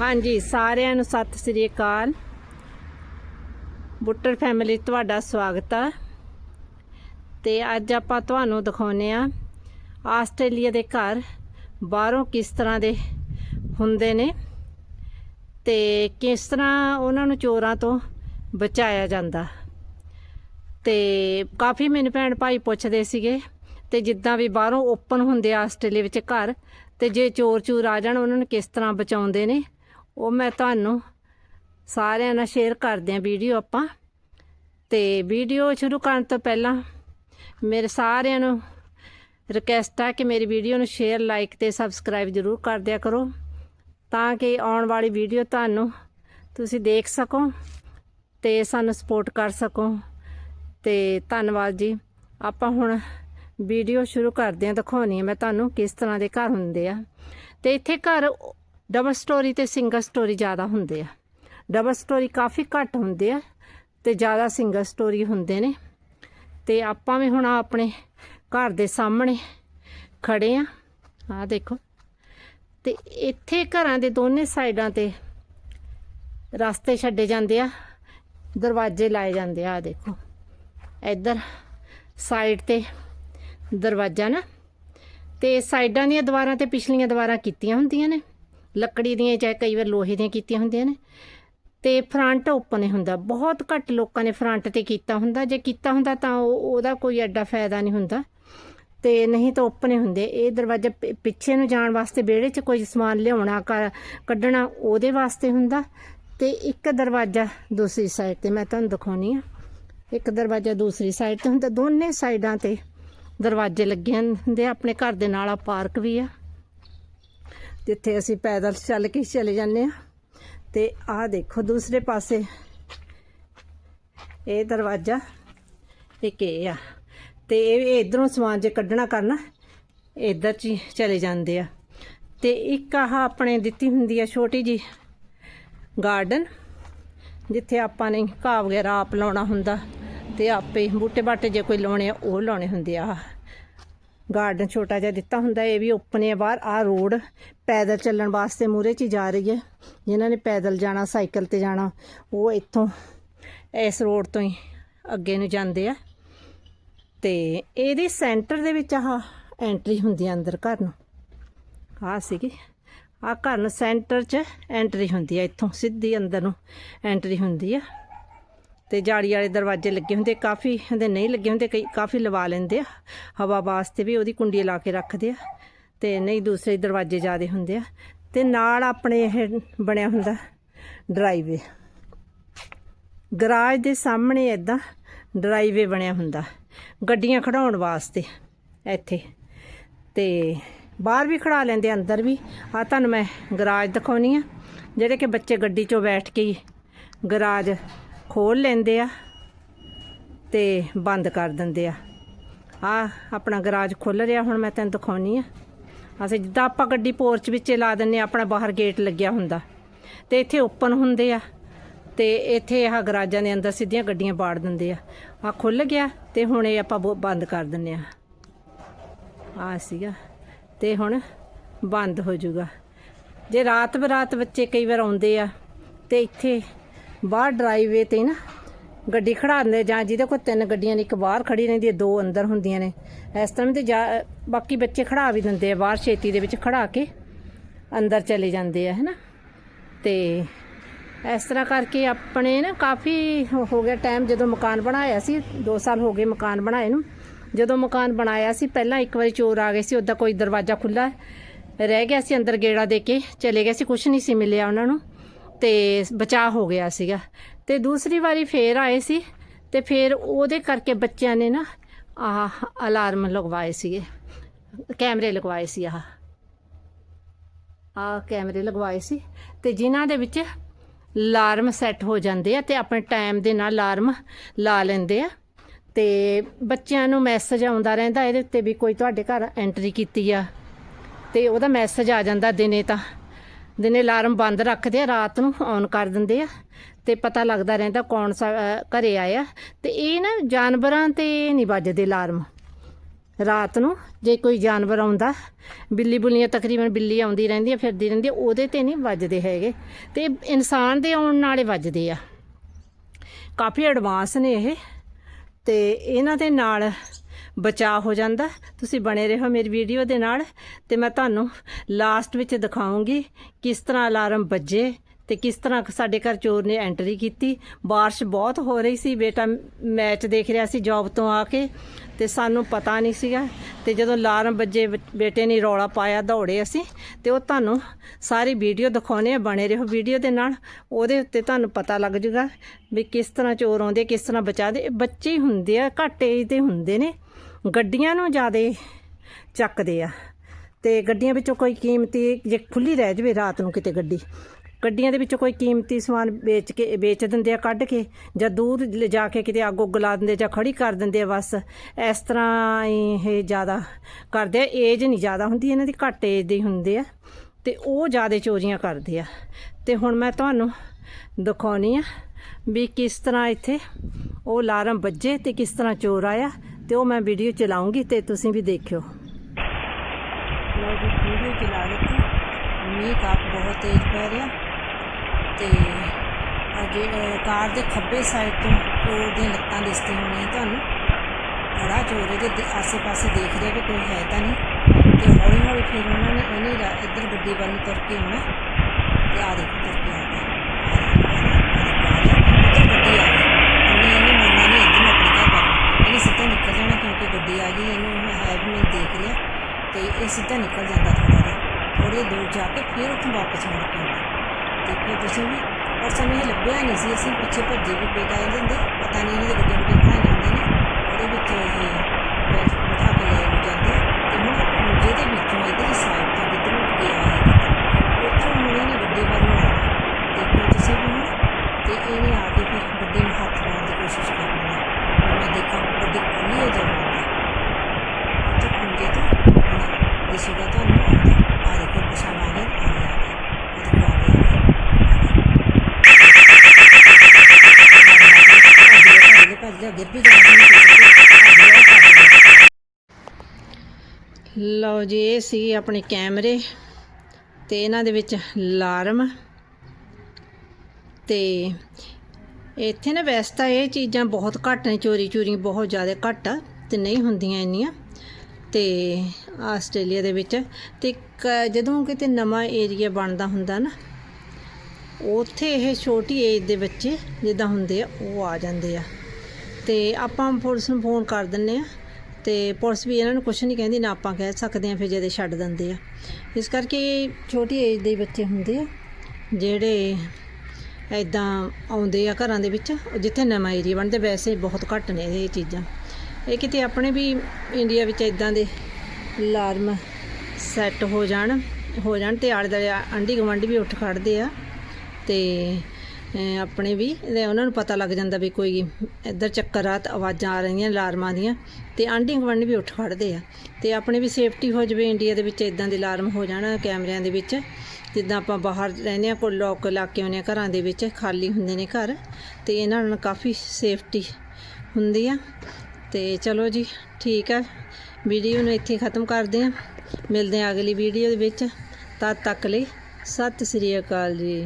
ਹਾਂਜੀ, ਸਾਰਿਆਂ ਨੂੰ ਸਤਿ ਸ੍ਰੀ ਅਕਾਲ। ਬੁੱਟਰ ਫੈਮਿਲੀ ਤੁਹਾਡਾ ਸਵਾਗਤ ਆ। ਤੇ ਅੱਜ ਆਪਾਂ ਤੁਹਾਨੂੰ ਦਿਖਾਉਨੇ ਆ, ਆਸਟ੍ਰੇਲੀਆ ਦੇ ਘਰ ਬਾਹਰੋਂ ਕਿਸ ਤਰ੍ਹਾਂ ਦੇ ਹੁੰਦੇ ਨੇ ਤੇ ਕਿਸ ਤਰ੍ਹਾਂ ਉਹਨਾਂ ਨੂੰ ਚੋਰਾਂ ਤੋਂ ਬਚਾਇਆ ਜਾਂਦਾ। ਤੇ ਕਾਫੀ ਮੈਨੂੰ ਭੈਣ ਭਾਈ ਪੁੱਛਦੇ ਸੀਗੇ, ਤੇ ਜਿੱਦਾਂ ਵੀ ਬਾਹਰੋਂ ਓਪਨ ਹੁੰਦੇ ਆ ਆਸਟ੍ਰੇਲੀਆ ਵਿੱਚ ਘਰ, ਤੇ ਜੇ ਚੋਰ ਚੂਰ ਆ ਜਾਣ, ਉਹਨਾਂ ਨੂੰ ਕਿਸ ਤਰ੍ਹਾਂ ਬਚਾਉਂਦੇ ਨੇ? ਉਹ ਮੈਂ ਤੁਹਾਨੂੰ ਸਾਰਿਆਂ ਨਾਲ ਸ਼ੇਅਰ ਕਰਦੇ ਆ ਵੀਡੀਓ ਆਪਾਂ। ਤੇ ਵੀਡੀਓ ਸ਼ੁਰੂ ਕਰਨ ਤੋਂ ਪਹਿਲਾਂ ਮੇਰੇ ਸਾਰਿਆਂ ਨੂੰ ਰਿਕਵੈਸਟ ਆ ਕਿ ਮੇਰੀ ਵੀਡੀਓ ਨੂੰ ਸ਼ੇਅਰ ਲਾਈਕ ਤੇ ਸਬਸਕ੍ਰਾਈਬ ਜ਼ਰੂਰ ਕਰ ਦਿਆ ਕਰੋ ਤਾਂ ਕਿ ਆਉਣ ਵਾਲੀ ਵੀਡੀਓ ਤੁਹਾਨੂੰ ਤੁਸੀਂ ਦੇਖ ਸਕੋ ਤੇ ਸਾਨੂੰ ਸਪੋਰਟ ਕਰ ਸਕੋ। ਤੇ ਧੰਨਵਾਦ ਜੀ। ਆਪਾਂ ਹੁਣ ਵੀਡੀਓ ਸ਼ੁਰੂ ਕਰਦੇ ਹਾਂ ਦਿਖਾਉਣੀ ਹੈ ਮੈਂ ਤੁਹਾਨੂੰ ਕਿਸ ਤਰ੍ਹਾਂ ਦੇ ਘਰ ਹੁੰਦੇ ਆ। ਤੇ ਇੱਥੇ ਘਰ ਡਬਲ ਸਟੋਰੀ ਤੇ ਸਿੰਗਲ ਸਟੋਰੀ ਜ਼ਿਆਦਾ ਹੁੰਦੇ ਆ। ਡਬਲ ਸਟੋਰੀ ਕਾਫੀ ਘੱਟ ਹੁੰਦੇ ਆ ਤੇ ਜ਼ਿਆਦਾ ਸਿੰਗਲ ਸਟੋਰੀ ਹੁੰਦੇ ਨੇ। ਤੇ ਆਪਾਂ ਵੀ ਹੁਣ ਆਪਣੇ ਘਰ ਦੇ ਸਾਹਮਣੇ ਖੜੇ ਆ। ਆਹ ਦੇਖੋ। ਤੇ ਇੱਥੇ ਘਰਾਂ ਦੇ ਦੋਨੇ ਸਾਈਡਾਂ ਤੇ ਰਸਤੇ ਛੱਡੇ ਜਾਂਦੇ ਆ, ਦਰਵਾਜ਼ੇ ਲਾਏ ਜਾਂਦੇ ਆ। ਆਹ ਦੇਖੋ। ਇੱਧਰ ਸਾਈਡ ਤੇ ਦਰਵਾਜ਼ਾ ਨਾ। ਤੇ ਸਾਈਡਾਂ ਦੀਆਂ ਦੀਵਾਰਾਂ ਤੇ ਪਿਛਲੀਆਂ ਦੀਵਾਰਾਂ ਕੀਤੀਆਂ ਹੁੰਦੀਆਂ ਨੇ। ਲੱਕੜੀ ਦੀਆਂ ਚਾਹੇ ਕਈ ਵਾਰ ਲੋਹੇ ਦੀਆਂ ਕੀਤੀਆਂ ਹੁੰਦੀਆਂ ਨੇ। ਤੇ ਫਰੰਟ ਓਪਨ ਹੀ ਹੁੰਦਾ। ਬਹੁਤ ਘੱਟ ਲੋਕਾਂ ਨੇ ਫਰੰਟ ਤੇ ਕੀਤਾ ਹੁੰਦਾ। ਜੇ ਕੀਤਾ ਹੁੰਦਾ ਤਾਂ ਉਹ, ਉਹਦਾ ਕੋਈ ਐਡਾ ਫਾਇਦਾ ਨਹੀਂ ਹੁੰਦਾ। ਤੇ ਨਹੀਂ ਤਾਂ ਓਪਨ ਹੀ ਹੁੰਦੇ। ਇਹ ਦਰਵਾਜ਼ਾ ਪਿੱਛੇ ਨੂੰ ਜਾਣ ਵਾਸਤੇ ਵਿਹੜੇ 'ਚ ਕੋਈ ਸਮਾਨ ਲਿਆਉਣਾ ਕ- ਕੱਢਣਾ, ਉਹਦੇ ਵਾਸਤੇ ਹੁੰਦਾ। ਤੇ ਇੱਕ ਦਰਵਾਜ਼ਾ ਦੂਸਰੀ ਸਾਈਡ ਤੇ, ਮੈਂ ਤੁਹਾਨੂੰ ਦਿਖਾਉਣੀ ਆ। ਇੱਕ ਦਰਵਾਜ਼ਾ ਦੂਸਰੀ ਸਾਈਡ ਤੇ ਹੁੰਦਾ। ਦੋਨੇ ਸਾਈਡਾਂ ਤੇ ਦਰਵਾਜ਼ੇ ਲੱਗੇ ਹੁੰਦੇ ਆ। ਆਪਣੇ ਘਰ ਦੇ ਨਾਲ ਆ, ਪਾਰਕ ਵੀ ਆ। ਜਿੱਥੇ ਅਸੀਂ ਪੈਦਲ ਚੱਲ ਕੇ ਚਲੇ ਜਾਂਦੇ ਆ ਤੇ ਆਹ ਦੇਖੋ ਦੂਸਰੇ ਪਾਸੇ। ਇਹ ਦਰਵਾਜ਼ਾ, ਇੱਕ ਇਹ ਆ। ਤੇ ਇਹ ਇਧਰੋਂ ਸਮਾਨ ਜੇ ਕੱਢਣਾ ਕਰਨਾ, ਇਧਰ ਚ ਹੀ ਚਲੇ ਜਾਂਦੇ ਆ। ਤੇ ਇੱਕ ਆਹ ਆਪਣੇ ਦਿੱਤੀ ਹੁੰਦੀ ਆ ਛੋਟੀ ਜੀ ਗਾਰਡਨ, ਜਿੱਥੇ ਆਪਾਂ ਨੇ ਘਾਹ ਵਗੈਰਾ ਆਪ ਲਾਉਣਾ ਹੁੰਦਾ। ਤੇ ਆਪੇ ਬੂਟੇ ਬਾਟੇ ਜੇ ਕੋਈ ਲਾਉਣੇ ਆ, ਉਹ ਲਾਉਣੇ ਹੁੰਦੇ ਆ ਗਾਰਡਨ ਛੋਟਾ ਜਿਹਾ ਦਿੱਤਾ ਹੁੰਦਾ ਇਹ ਵੀ ਓਪਨ ਹੈ ਬਾਹਰ। ਆ ਰੋਡ ਪੈਦਲ ਚੱਲਣ ਵਾਸਤੇ ਮੂਰੇ 'ਚ ਹੀ ਜਾ ਰਹੀ ਹੈ। ਜਿਨ੍ਹਾਂ ਨੇ ਪੈਦਲ ਜਾਣਾ, ਸਾਈਕਲ ਤੇ ਜਾਣਾ, ਉਹ ਇੱਥੋਂ ਇਸ ਰੋਡ ਤੋਂ ਹੀ ਅੱਗੇ ਨੂੰ ਜਾਂਦੇ ਆ। ਤੇ ਇਹਦੇ ਸੈਂਟਰ ਦੇ ਵਿੱਚ ਆਹ ਐਂਟਰੀ ਹੁੰਦੀ ਆ ਅੰਦਰ ਘਰ ਨੂੰ। ਆ ਸੀਗੀ। ਆ ਘਰ ਨੂੰ ਸੈਂਟਰ 'ਚ ਐਂਟਰੀ ਹੁੰਦੀ ਆ, ਇੱਥੋਂ ਸਿੱਧੀ ਅੰਦਰ ਨੂੰ ਐਂਟਰੀ ਹੁੰਦੀ ਆ। ਤੇ ਜਾਲੀ ਵਾਲੇ ਦਰਵਾਜ਼ੇ ਲੱਗੇ ਹੁੰਦੇ, ਕਾਫੀ ਹੁੰਦੇ ਨਹੀਂ ਲੱਗੇ ਹੁੰਦੇ, ਕਈ ਕਾਫੀ ਲਵਾ ਲੈਂਦੇ ਆ। ਹਵਾ ਵਾਸਤੇ ਵੀ ਉਹਦੀ ਕੁੰਡੀ ਲਾ ਕੇ ਰੱਖਦੇ ਆ ਤੇ ਨਹੀਂ ਦੂਸਰੇ ਦਰਵਾਜ਼ੇ ਜ਼ਿਆਦੇ ਹੁੰਦੇ ਆ। ਤੇ ਨਾਲ ਆਪਣੇ ਇਹ ਬਣਿਆ ਹੁੰਦਾ ਡਰਾਈਵੇ ਗਰਾਜ ਦੇ ਸਾਹਮਣੇ ਇਦਾਂ ਡਰਾਈਵੇ ਬਣਿਆ ਹੁੰਦਾ, ਗੱਡੀਆਂ ਖੜਾਉਣ ਵਾਸਤੇ ਇੱਥੇ। ਤੇ ਬਾਹਰ ਵੀ ਖੜਾ ਲੈਂਦੇ, ਅੰਦਰ ਵੀ। ਆ ਤੁਹਾਨੂੰ ਮੈਂ ਗਰਾਜ ਦਿਖਾਉਣੀ ਆ, ਜਿਹੜੇ ਕਿ ਬੱਚੇ ਗੱਡੀ 'ਚੋਂ ਬੈਠ ਕੇ ਹੀ ਗਰਾਜ ਖੋਲ ਲੈਂਦੇ ਆ ਤੇ ਬੰਦ ਕਰ ਦਿੰਦੇ ਆ। ਆ ਆਪਣਾ ਗਰਾਜ ਖੁੱਲ ਰਿਹਾ, ਹੁਣ ਮੈਂ ਤੈਨੂੰ ਦਿਖਾਉਣੀ ਆ। ਅਸੀਂ ਜਿੱਦਾਂ ਆਪਾਂ ਗੱਡੀ ਪੋਰਚ ਵਿੱਚ ਲਾ ਦਿੰਨੇ ਆ, ਆਪਣਾ ਬਾਹਰ ਗੇਟ ਲੱਗਿਆ ਹੁੰਦਾ। ਤੇ ਇੱਥੇ ਓਪਨ ਹੁੰਦੇ ਆ ਤੇ ਇੱਥੇ ਆਹ ਗਰਾਜਾਂ ਦੇ ਅੰਦਰ ਸਿੱਧੀਆਂ ਗੱਡੀਆਂ ਬਾੜ ਦਿੰਦੇ ਆ। ਆ ਖੁੱਲ ਗਿਆ ਤੇ ਹੁਣ ਇਹ ਆਪਾਂ ਬੋ- ਬੰਦ ਕਰ ਦਿੰਨੇ ਆ। ਆ ਸੀਗਾ ਤੇ ਹੁਣ ਬੰਦ ਹੋ ਜਾਊਗਾ। ਜੇ ਰਾਤ ਬਰਾਤ ਬੱਚੇ ਕਈ ਵਾਰ ਆਉਂਦੇ ਆ ਤੇ ਇੱਥੇ ਬਾਹਰ ਡਰਾਈਵੇ ਤੇ ਨਾ ਗੱਡੀ ਖੜਾ ਦਿੰਦੇ ਜਾਂ ਜਿਹਦੇ ਕੋਲ ਤਿੰਨ ਗੱਡੀਆਂ ਨੇ, ਇੱਕ ਬਾਹਰ ਖੜੀ ਰਹਿੰਦੀ ਹੈ, ਦੋ ਅੰਦਰ ਹੁੰਦੀਆਂ ਨੇ। ਇਸ ਤਰ੍ਹਾਂ ਵੀ ਤੇ ਜਾ- ਬਾਕੀ ਬੱਚੇ ਖੜਾ ਵੀ ਦਿੰਦੇ ਆ, ਬਾਹਰ ਛੇਤੀ ਦੇ ਵਿੱਚ ਖੜਾ ਕੇ ਅੰਦਰ ਚਲੇ ਜਾਂਦੇ ਆ, ਹੈਨਾ? ਤੇ ਇਸ ਤਰ੍ਹਾਂ ਕਰਕੇ ਆਪਣੇ ਨਾ ਕਾਫੀ ਹੋ ਗਿਆ ਟਾਈਮ ਜਦੋਂ ਮਕਾਨ ਬਣਾਇਆ ਸੀ 2 ਸਾਲ ਹੋ ਗਏ ਮਕਾਨ ਬਣਾਏ ਨੂੰ। ਜਦੋਂ ਮਕਾਨ ਬਣਾਇਆ ਸੀ, ਪਹਿਲਾਂ ਇੱਕ ਵਾਰੀ ਚੋਰ ਆ ਗਏ ਸੀ ਉੱਦਾਂ ਕੋਈ ਦਰਵਾਜ਼ਾ ਖੁੱਲਾ ਰਹਿ ਗਿਆ ਸੀ, ਅੰਦਰ ਗੇੜਾ ਦੇ ਕੇ ਚਲੇ ਗਏ ਸੀ ਕੁਝ ਨਹੀਂ ਸੀ ਮਿਲਿਆ ਉਹਨਾਂ ਨੂੰ। ਤੇ ਬਚਾਅ ਹੋ ਗਿਆ ਸੀਗਾ। ਤੇ ਦੂਸਰੀ ਵਾਰੀ ਫੇਰ ਆਏ ਸੀ ਤੇ ਫਿਰ ਉਹਦੇ ਕਰਕੇ ਬੱਚਿਆਂ ਨੇ ਨਾ ਆਹ ਅਲਾਰਮ ਲਗਵਾਏ ਸੀਗੇ। ਕੈਮਰੇ ਲਗਵਾਏ ਸੀ ਆਹ। ਆ ਕੈਮਰੇ ਲਗਵਾਏ ਸੀ ਤੇ ਜਿਨ੍ਹਾਂ ਦੇ ਵਿੱਚ ਅਲਾਰਮ ਸੈੱਟ ਹੋ ਜਾਂਦੇ ਆ ਤੇ ਆਪਣੇ ਟਾਈਮ ਦੇ ਨਾਲ ਅਲਾਰਮ ਲਾ ਲੈਂਦੇ ਆ। ਤੇ ਬੱਚਿਆਂ ਨੂੰ ਮੈਸੇਜ ਆਉਂਦਾ ਰਹਿੰਦਾ ਇਹਦੇ ਉੱਤੇ ਵੀ ਕੋਈ ਤੁਹਾਡੇ ਘਰ ਐਂਟਰੀ ਕੀਤੀ ਆ। ਤੇ ਉਹਦਾ ਮੈਸੇਜ ਆ ਜਾਂਦਾ ਦਿਨੇ ਤਾਂ। ਦਿਨੇ ਅਲਾਰਮ ਬੰਦ ਰੱਖਦੇ ਆ, ਰਾਤ ਨੂੰ ਔਨ ਕਰ ਦਿੰਦੇ ਆ। ਤੇ ਪਤਾ ਲੱਗਦਾ ਰਹਿੰਦਾ ਕੌਣ ਸਾ, ਅਹ, ਘਰੇ ਆਇਆ। ਤੇ ਇਹ ਨਾ ਜਾਨਵਰਾਂ ਤੇ ਨਹੀਂ ਵੱਜਦੇ ਅਲਾਰਮ। ਰਾਤ ਨੂੰ ਜੇ ਕੋਈ ਜਾਨਵਰ ਆਉਂਦਾ, ਬਿੱਲੀ ਬੁੱਲੀਆਂ ਤਕਰੀਬਨ ਬਿੱਲੀ ਆਉਂਦੀ ਰਹਿੰਦੀ ਹੈ ਫਿਰਦੀ ਰਹਿੰਦੀ ਹੈ ਉਹਦੇ ਤੇ ਨਹੀਂ ਵੱਜਦੇ ਹੈਗੇ। ਤੇ ਇਨਸਾਨ ਦੇ ਆਉਣ ਨਾਲੇ ਵੱਜਦੇ ਆ। ਕਾਫੀ ਐਡਵਾਂਸ ਨੇ ਇਹ। ਤੇ ਇਹਨਾਂ ਦੇ ਨਾਲ ਬਚਾਅ ਹੋ ਜਾਂਦਾ। ਤੁਸੀਂ ਬਣੇ ਰਹੋ ਮੇਰੀ ਵੀਡੀਓ ਦੇ ਨਾਲ ਤੇ ਮੈਂ ਤੁਹਾਨੂੰ ਲਾਸਟ ਵਿੱਚ ਦਿਖਾਉਂਗੀ ਕਿਸ ਤਰ੍ਹਾਂ ਅਲਾਰਮ ਵੱਜੇ ਤੇ ਕਿਸ ਤਰ੍ਹਾਂ ਸਾਡੇ ਘਰ ਚੋਰ ਨੇ ਐਂਟਰੀ ਕੀਤੀ। ਬਾਰਿਸ਼ ਬਹੁਤ ਹੋ ਰਹੀ ਸੀ, ਬੇਟਾ ਮੈਚ ਦੇਖ ਰਿਹਾ ਸੀ ਜੌਬ ਤੋਂ ਆ ਕੇ ਤੇ ਸਾਨੂੰ ਪਤਾ ਨਹੀਂ ਸੀਗਾ ਤੇ ਜਦੋਂ ਅਲਾਰਮ ਵੱਜੇ ਬ- ਬੇਟੇ ਨੇ ਰੌਲਾ ਪਾਇਆ ਦੌੜੇ ਅਸੀਂ ਤੇ ਉਹ ਤੁਹਾਨੂੰ ਸਾਰੀ ਵੀਡੀਓ ਦਿਖਾਉਣੇ ਆ, ਬਣੇ ਰਹੋ ਵੀਡੀਓ ਦੇ ਨਾਲ। ਉਹਦੇ ਉੱਤੇ ਤੁਹਾਨੂੰ ਪਤਾ ਲੱਗ ਜੂਗਾ ਵੀ ਕਿਸ ਤਰ੍ਹਾਂ ਚੋਰ ਆਉਂਦੇ, ਕਿਸ ਤਰ੍ਹਾਂ ਬਚਾਦੇ ਇਹ ਬੱਚੇ ਹੀ ਹੁੰਦੇ ਆ, ਘੱਟ ਏਜ ਦੇ ਹੁੰਦੇ ਨੇ। ਗੱਡੀਆਂ ਨੂੰ ਜ਼ਿਆਦਾ ਚੱਕਦੇ ਆ। ਤੇ ਗੱਡੀਆਂ ਵਿੱਚੋਂ ਕੋਈ ਕੀਮਤੀ ਜੇ ਖੁੱਲੀ ਰਹਿ ਜਵੇ ਰਾਤ ਨੂੰ ਕਿਤੇ ਗੱਡੀ, ਗੱਡੀਆਂ ਦੇ ਵਿੱਚੋਂ ਕੋਈ ਕੀਮਤੀ ਸਮਾਨ ਵੇਚ ਕੇ, ਵੇਚ ਦਿੰਦੇ ਆ, ਕੱਢ ਕੇ ਜਾਂ ਦੂਰ ਲਿਜਾ ਕੇ ਕਿਤੇ ਅੱਗ ਉੱਗ ਲਾ ਦਿੰਦੇ ਜਾਂ ਖੜੀ ਕਰ ਦਿੰਦੇ ਆ ਬਸ। ਇਸ ਤਰ੍ਹਾਂ ਹੀ ਇਹ ਜ਼ਿਆਦਾ ਕਰਦੇ ਆ ਏਜ ਨਹੀਂ ਜ਼ਿਆਦਾ ਹੁੰਦੀ, ਇਹਨਾਂ ਦੀ ਘੱਟ ਏਜ ਦੇ ਹੁੰਦੇ ਆ। ਤੇ ਉਹ ਜ਼ਿਆਦਾ ਚੋਰੀਆਂ ਕਰਦੇ ਆ। ਤੇ ਹੁਣ ਮੈਂ ਤੁਹਾਨੂੰ ਦਿਖਾਉਣੀ ਆ ਵੀ ਕਿਸ ਤਰ੍ਹਾਂ ਇੱਥੇ ਉਹ ਅਲਾਰਮ ਵੱਜੇ ਤੇ ਕਿਸ ਤਰ੍ਹਾਂ ਚੋਰ ਆਇਆ। ਤੇ ਉਹ ਮੈਂ ਵੀਡੀਓ ਚਲਾਉਂਗੀ ਤੇ ਤੁਸੀਂ ਵੀ ਦੇਖਿਓ। ਲਓ ਜੀ ਵੀਡੀਓ ਚਲਾ ਦਿੱਤੀ। ਮੀਂਹ ਕਾ ਬਹੁਤ ਤੇਜ਼ ਪੈ ਰਿਹਾ। ਤੇ ਅਜੇ ਕਾਰ ਦੇ ਖੱਬੇ ਸਾਈਡ ਤੋਂ ਚੋਰ ਦੀਆਂ ਲੱਤਾਂ ਦਿਸਦੀਆਂ ਹੋਣੀਆਂ ਤੁਹਾਨੂੰ। ਬੜਾ ਚੋਰ ਹੈ ਜੇ ਆਸੇ-ਪਾਸੇ ਦੇਖ ਰਿਹਾ ਵੀ ਕੋਈ ਹੈ ਤਾਂ ਨਹੀਂ। ਤੇ ਹੌਲੀ ਹੌਲੀ ਫਿਰ ਉਹਨਾਂ ਨੇ ਇਹਨੇ ਰਾ- ਇੱਧਰ ਗੱਡੀ ਵੱਲ ਨੂੰ ਤੁਰ ਕੇ ਆਉਣਾ। ਤੇ ਆ ਦੇਖੋ, ਤੁਰ ਕੇ ਆ ਗਏ ਆ ਦੇਖੋ, ਆ ਦੇਖੋ, ਆ ਦੇਖੋ, ਉੱਧਰ ਗੱਡੀ ਆ ਗਈ ਉਹਨੇ ਇਹਨੇ ਮੁੜਨਾ ਨਹੀਂ ਇੱਧਰ ਨੂੰ ਆਪਣੇ ਘਰ ਵੱਲ ਨੂੰ। ਇਹਨੇ ਸਿੱਧਾ ਨਿਕਲ ਜਾਣਾ ਕਿਉਂਕਿ ਗੱਡੀ ਆ ਗਈ ਇਹਨੂੰ ਹੁਣ ਹੈ ਵੀ ਮੈਂ ਦੇਖ ਲਿਆ ਤੇ ਇਹ ਸਿੱਧਾ ਨਿਕਲ ਜਾਂਦਾ ਥੋੜਾ ਜਿਹਾ ਥੋੜੀ ਦੂਰ ਜਾ ਕੇ ਫਿਰ ਉੱਥੋਂ ਵਾਪਸ ਮੁੜ ਕੇ ਆਉਂਦਾ ਦੇਖੋ, ਤੁਸੀਂ ਵੀ ਔਰ ਸਮੇਂ ਇਹ ਲੱਭਿਆ ਨਹੀਂ ਸੀ, ਅਸੀਂ ਪਿੱਛੇ ਭੱਜੇ ਵੀ ਬੇਟਾ ਇਹਦੇ ਹੁੰਦੇ ਪਤਾ ਨਹੀਂ ਇਹਨਾਂ ਦੇ ਗੱਡੀਆਂ ਗੁੱਡੀਆਂ ਬਣਾਈਆਂ ਉਹਦੇ ਵਿੱਚ ਇਹ ਬੈਠ- ਬਿਠਾ ਕੇ ਲੈ ਨੂੰ ਜਾਂਦੇ ਆ। ਤੇ ਹੁਣ ਹੁਣ ਜਿਹਦੇ ਵਿੱਚੋਂ ਇਧਰਲੀ ਸਾਈਡ ਤੋਂ ਜਿੱਧਰ ਉੱਠ ਕੇ ਆਇਆ ਕਿਤੇ ਉੱਥੋਂ ਹੁਣ ਇਹਨੇ ਗੱਡੀ ਵੱਲ ਨੂੰ ਆਉਣਾ ਦੇਖੋ ਤੁਸੀਂ ਵੀ ਹੁਣ ਤੇ ਇਹਨੇ ਆ ਕੇ ਫਿਰ ਗੱਡੀ ਨੂੰ ਹੱਥ ਲਾਉਣ ਦੀ ਕੋਸ਼ਿਸ਼ ਕਰਨੀ ਹੈ ਵੀ ਮੈਂ ਦੇਖਾਂ ਗੱਡੀ ਖੁੱਲੀ ਹੈ ਜਾਂ ਬੰਦ ਹੈ ਉੱਥੇ ਖੁੰਝੇ ਤੋਂ ਹੁਣ ਦਿਸੂਗਾ ਤੁਹਾਨੂੰ ਆਉਂਦਾ ਆ ਦੇਖੋ ਪਛਾਣ ਆ ਗਿਆ ਆ ਗਿਆ ਆ ਦੇਖੋ ਆ ਗਿਆ ਭੱਜ ਲਿਆ ਭੱਜ ਲਿਆ ਗਿਰ ਵੀ ਜਾਣਾ ਸੀ ਭੱਜ ਲਿਆ ਭੱਜ ਲਿਆ ਲਓ ਜੀ, ਇਹ ਸੀ ਆਪਣੇ ਕੈਮਰੇ ਤੇ ਇਹਨਾਂ ਦੇ ਵਿੱਚ ਲਾਰਮ ਤੇ ਇੱਥੇ ਨਾ ਵੈਸੇ ਤਾਂ ਇਹ ਚੀਜ਼ਾਂ ਬਹੁਤ ਘੱਟ ਨੇ ਚੋਰੀ ਚੋਰੀ ਬਹੁਤ ਜ਼ਿਆਦਾ ਘੱਟ ਆ ਤੇ ਨਹੀਂ ਹੁੰਦੀਆਂ ਇੰਨੀਆਂ। ਤੇ ਆਸਟ੍ਰੇਲੀਆ ਦੇ ਵਿੱਚ ਤੇ ਕ- ਜਦੋਂ ਕਿਤੇ ਨਵਾਂ ਏਰੀਆ ਬਣਦਾ ਹੁੰਦਾ ਨਾ, ਉੱਥੇ ਇਹ ਛੋਟੀ ਏਜ ਦੇ ਬੱਚੇ ਜਿੱਦਾਂ ਹੁੰਦੇ ਆ, ਉਹ ਆ ਜਾਂਦੇ ਆ। ਤੇ ਆਪਾਂ ਪੁਲਿਸ ਨੂੰ ਫੋਨ ਕਰ ਦਿੰਨੇ ਆ ਤੇ ਪੁਲਿਸ ਵੀ ਇਹਨਾਂ ਨੂੰ ਕੁਝ ਨਹੀਂ ਕਹਿੰਦੀ, ਨਾ ਆਪਾਂ ਕਹਿ ਸਕਦੇ ਆ ਫਿਰ ਜਦੇ ਛੱਡ ਦਿੰਦੇ ਆ। ਇਸ ਕਰਕੇ ਛੋਟੀ ਏਜ ਦੇ ਬੱਚੇ ਹੁੰਦੇ ਆ, ਜਿਹੜੇ ਐਦਾਂ ਆਉਂਦੇ ਆ ਘਰਾਂ ਦੇ ਵਿੱਚ, ਜਿੱਥੇ ਨਵਾਂ ਏਰੀਆ ਬਣਦੇ, ਵੈਸੇ ਬਹੁਤ ਘੱਟ ਨੇ ਇਹ ਚੀਜ਼ਾਂ। ਇਹ ਕਿਤੇ ਆਪਣੇ ਵੀ ਇੰਡੀਆ ਵਿੱਚ ਇਦਾਂ ਦੇ ਅਲਾਰਮ ਸੈੱਟ ਹੋ ਜਾਣ ਹੋ ਜਾਣ ਤੇ ਆਲੇ ਦੁਆਲੇ ਆਂਢੀ ਗੁਆਂਢੀ ਵੀ ਉੱਠ ਖੜਦੇ ਆ ਤੇ ਆਪਣੇ ਵੀ ਉਹਨਾਂ ਨੂੰ ਪਤਾ ਲੱਗ ਜਾਂਦਾ ਵੀ ਕੋਈ ਇੱਧਰ ਚੱਕਰ ਰਾਤ ਆਵਾਜ਼ਾਂ ਆ ਰਹੀਆਂ, ਅਲਾਰਮਾਂ ਦੀਆਂ, ਤੇ ਆਂਢੀ ਗੁਆਂਢੀ ਵੀ ਉੱਠ ਖੜਦੇ ਆ। ਤੇ ਆਪਣੇ ਵੀ ਸੇਫਟੀ ਹੋ ਜਵੇ, ਇੰਡੀਆ ਦੇ ਵਿੱਚ ਇਦਾਂ ਦੇ ਅਲਾਰਮ ਹੋ ਜਾਣ ਕੈਮਰਿਆਂ ਦੇ ਵਿੱਚ, ਜਿੱਦਾਂ ਆਪਾਂ ਬਾਹਰ ਰਹਿੰਦੇ ਆ, ਕੋਈ ਲੋਕ ਲਾ ਕੇ ਆਉਂਦੇ ਆ, ਘਰਾਂ ਦੇ ਵਿੱਚ ਖਾਲੀ ਹੁੰਦੇ ਨੇ ਘਰ, ਤੇ ਇਹਨਾਂ ਨਾਲ ਕਾਫੀ ਸੇਫਟੀ ਹੁੰਦੀ ਆ। ਤੇ ਚਲੋ ਜੀ, ਠੀਕ ਆ, ਵੀਡੀਓ ਨੂੰ ਇੱਥੇ ਖਤਮ ਕਰਦੇ ਆ। ਮਿਲਦੇ ਆ ਅਗਲੀ ਵੀਡੀਓ ਦੇ ਵਿੱਚ, ਤਦ ਤੱਕ ਲਈ ਸਤਿ ਸ੍ਰੀ ਅਕਾਲ ਜੀ।